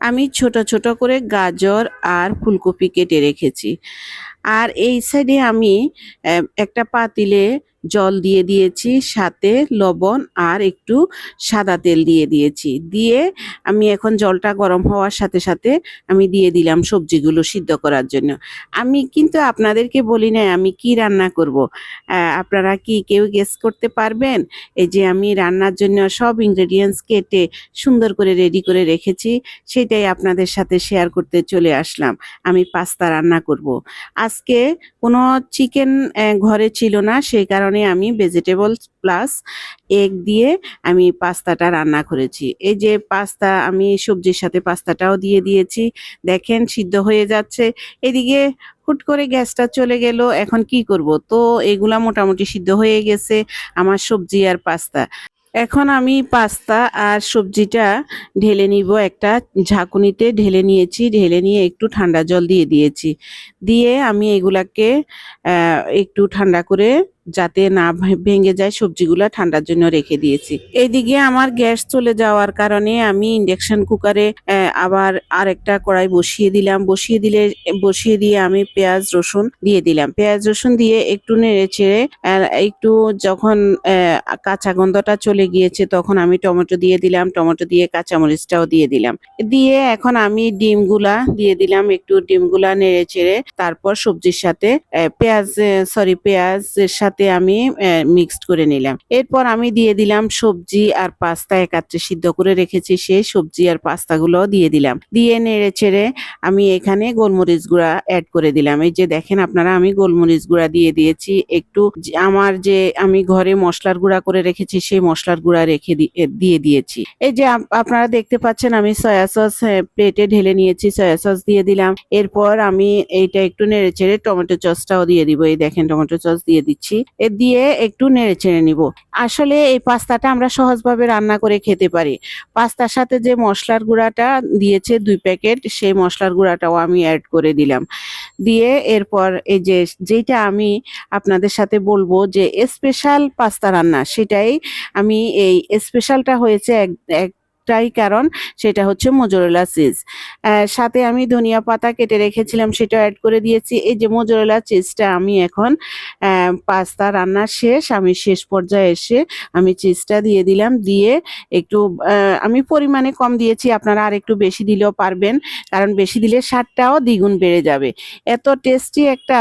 আমি ছোট ছোট করে গাজর আর ফুলকপি কেটে রেখেছি। আর এই সাইডে আমি একটা পাতিলে জল দিয়ে দিয়েছি, সাথে লবণ আর একটু সাদা তেল দিয়ে দিয়েছি। দিয়ে আমি এখন জলটা গরম হওয়ার সাথে সাথে আমি দিয়ে দিলাম সবজিগুলো সিদ্ধ করার জন্য। আমি কিন্তু আপনাদেরকে বলি না আমি কি রান্না করব। আপনারা কি কেউ গেস করতে পারবেন? এই যে আমি রান্নার জন্য সব ইনগ্রেডিয়েন্টস কেটে সুন্দর করে রেডি করে রেখেছি, সেটাই আপনাদের সাথে শেয়ার করতে চলে আসলাম। আমি পাস্তা রান্না করব। আজকে কোনো চিকেন ঘরে ছিল না, সেই কারণে আমি ভেজিটেবল প্লাস এগ দিয়ে আমি পাস্তাটা রান্না করেছি। এই যে পাস্তা, আমি সবজির সাথে পাস্তাটাও দিয়ে দিয়েছি। দেখেন, সিদ্ধ হয়ে যাচ্ছে। এদিকে হুট করে গ্যাসটা চলে গেল। এখন কি করব? তো এগুলা মোটামুটি সিদ্ধ হয়ে গেছে আমার সবজি আর পাস্তা। এখন আমি পাস্তা আর সবজিটা ঢেলে নিব। একটা ঝাঁকুনিতে ঢেলে নিয়েছি। ঢেলে নিয়ে একটু ঠান্ডা জল দিয়ে দিয়েছি। দিয়ে আমি এগুলাকে একটু ঠান্ডা করে যাতে না ভেঙে যায় সবজিগুলা ঠান্ডার জন্য রেখে দিয়েছি। এইদিকে আমার গ্যাস চলে যাওয়ার কারণে আমি ইন্ডাকশন কুকারে আবার আরেকটা কড়াই বসিয়ে দিলাম। বসিয়ে দিলে, বসিয়ে দিয়ে আমি পেঁয়াজ, রসুন দিয়ে দিলাম। পেঁয়াজ, রসুন দিয়ে একটু নেড়ে চেড়ে একটু যখন কাঁচা গন্ধটা চলে গিয়েছে তখন আমি টমেটো দিয়ে দিলাম। টমেটো দিয়ে কাঁচামরিচটাও দিয়ে দিলাম। দিয়ে এখন আমি ডিমগুলা দিয়ে দিলাম। একটু ডিমগুলা নেড়ে চেড়ে, তারপর সবজির সাথে পেঁয়াজ সরি পেঁয়াজের সাথে আমি মিক্সড করে নিলাম। এরপর আমি দিয়ে দিলাম সবজি আর পাস্তা একাত্রে সিদ্ধ করে রেখেছি সেই সবজি আর পাস্তাগুলো দিয়ে দিলাম। দিয়ে নেড়ে চেড়ে আমি এখানে গোলমরিচ গুঁড়া অ্যাড করে দিলাম। এই যে দেখেন আপনারা, আমি গোলমরিচ গুঁড়া দিয়ে দিয়েছি। একটু আমার যে, আমি ঘরে মশলার গুঁড়া করে রেখেছি, সেই মশলার গুঁড়া রেখে দিয়ে দিয়েছি। এই যে আপ- আপনারা দেখতে পাচ্ছেন, আমি সয়া সস প্লেটে ঢেলে নিয়েছি সয়া সস দিয়ে দিলাম। এরপর আমি এইটা একটু নেড়ে চেড়ে টমেটো সসটাও দিয়ে দিব। এই দেখেন টমেটো সস দিয়ে দিচ্ছি। দিয়ে একটু নেড়ে চেড়ে নিব। আসলে এই পাস্তাটা আমরা সহজভাবে রান্না করে খেতে পারি। পাস্তার সাথে যে মশলার গুঁড়াটা দিয়েছে দুই প্যাকেট, সেই মশলার গুঁড়াটাও আমি অ্যাড করে দিলাম। দিয়ে এরপর এই যে যেটা আমি আপনাদের সাথে বলব যে স্পেশাল পাস্তা রান্না, সেটাই আমি এই স্পেশালটা হয়েছে এক একটাই কারণ, সেটা হচ্ছে মোজরেলা চিজ। সাথে আমি ধনিয়া পাতা কেটে রেখেছিলাম সেটা অ্যাড করে দিয়েছি। এই যে মোজরেলা চিজটা আমি এখন পাস্তা রান্না শেষ, আমি শেষ পর্যায়ে এসে আমি চিজটা দিয়ে দিলাম, দিয়ে একটু আমি পরিমাণে কম দিয়েছি, আপনারা আর একটু বেশি দিলেও পারবেন, কারণ বেশি দিলে স্বাদটাও দ্বিগুণ বেড়ে যাবে। এত টেস্টি একটা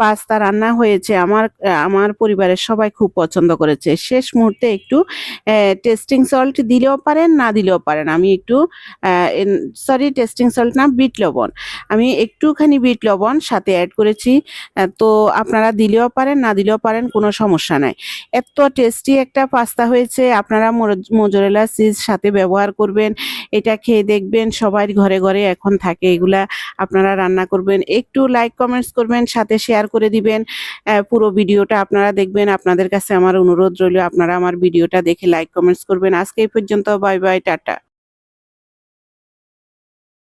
পাস্তা রান্না হয়েছে, আমার আমার পরিবারের সবাই খুব পছন্দ করেছে। শেষ মুহূর্তে একটু টেস্টিং সল্ট দিলেও পারেন না দিলেও পারেন। আমি একটু সরি টেস্টিং সল্ট না, বিট লবণ। আমি একটুখানি বিট লবণ সাথে অ্যাড করেছি তো আপনারা দিলেও পারেন, না দিলেও পারেন, কোনো সমস্যা নাই। এত টেস্টি একটা পাস্তা হয়েছে, আপনারা মোজরেলা চিজ সাথে ব্যবহার করবেন, এটা খেয়ে দেখবেন সবার ঘরে ঘরে এখন থাকে, এগুলা আপনারা রান্না করবেন। একটু লাইক কমেন্টস করবেন, সাথে শেয়ার করে দিবেন পুরো ভিডিওটা আপনারা দেখবেন, আপনাদের কাছে আমার অনুরোধ রইল, আপনারা আমার ভিডিওটা দেখে লাইক কমেন্টস করবেন। আজকে এই পর্যন্ত বাই বাই বাই টাটা।